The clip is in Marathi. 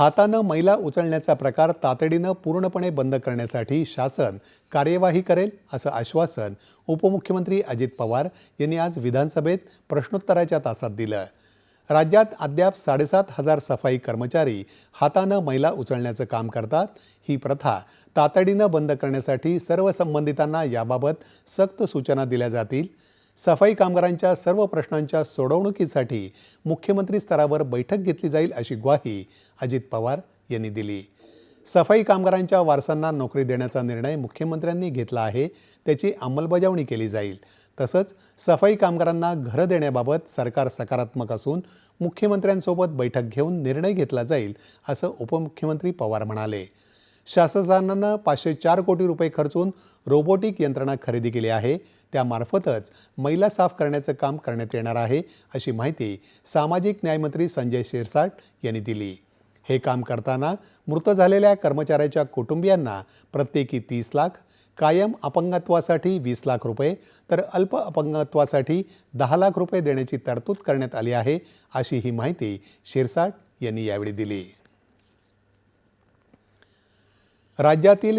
हातानं मैला उचलण्याचा प्रकार तातडीनं पूर्णपणे बंद करण्यासाठी शासन कार्यवाही करेल असं आश्वासन उपमुख्यमंत्री अजित पवार यांनी आज विधानसभेत प्रश्नोत्तराच्या तासात दिलं. राज्यात अद्याप साडेसात हजार सफाई कर्मचारी हातानं मैला उचलण्याचं काम करतात. ही प्रथा तातडीनं बंद करण्यासाठी सर्व संबंधितांना याबाबत सक्त सूचना दिल्या जातील. सफाई कामगारांच्या सर्व प्रश्नांच्या सोडवणुकीसाठी मुख्यमंत्री स्तरावर बैठक घेतली जाईल अशी ग्वाही अजित पवार यांनी दिली. सफाई कामगारांच्या वारसांना नोकरी देण्याचा निर्णय मुख्यमंत्र्यांनी घेतला आहे त्याची अंमलबजावणी केली जाईल. तसंच सफाई कामगारांना घरं देण्याबाबत सरकार सकारात्मक असून मुख्यमंत्र्यांसोबत बैठक घेऊन निर्णय घेतला जाईल असं उपमुख्यमंत्री पवार म्हणाले. शासनानं पाचशे चार कोटी रुपये खर्चून रोबोटिक यंत्रणा खरेदी केली आहे. त्यामार्फतच मैला साफ करण्याचं काम करण्यात येणार आहे अशी माहिती सामाजिक न्यायमंत्री संजय शिरसाट यांनी दिली. हे काम करताना मृत झालेल्या कर्मचाऱ्याच्या कुटुंबियांना प्रत्येकी तीस लाख कायम अपंगत्वासाठी वीस लाख रुपये तर अल्प अपंगत्वासाठी दहा लाख रुपये देण्याची तरतूद करण्यात आली आहे अशी ही माहिती शिरसाट यांनी यावेळी दिली. राज्यातील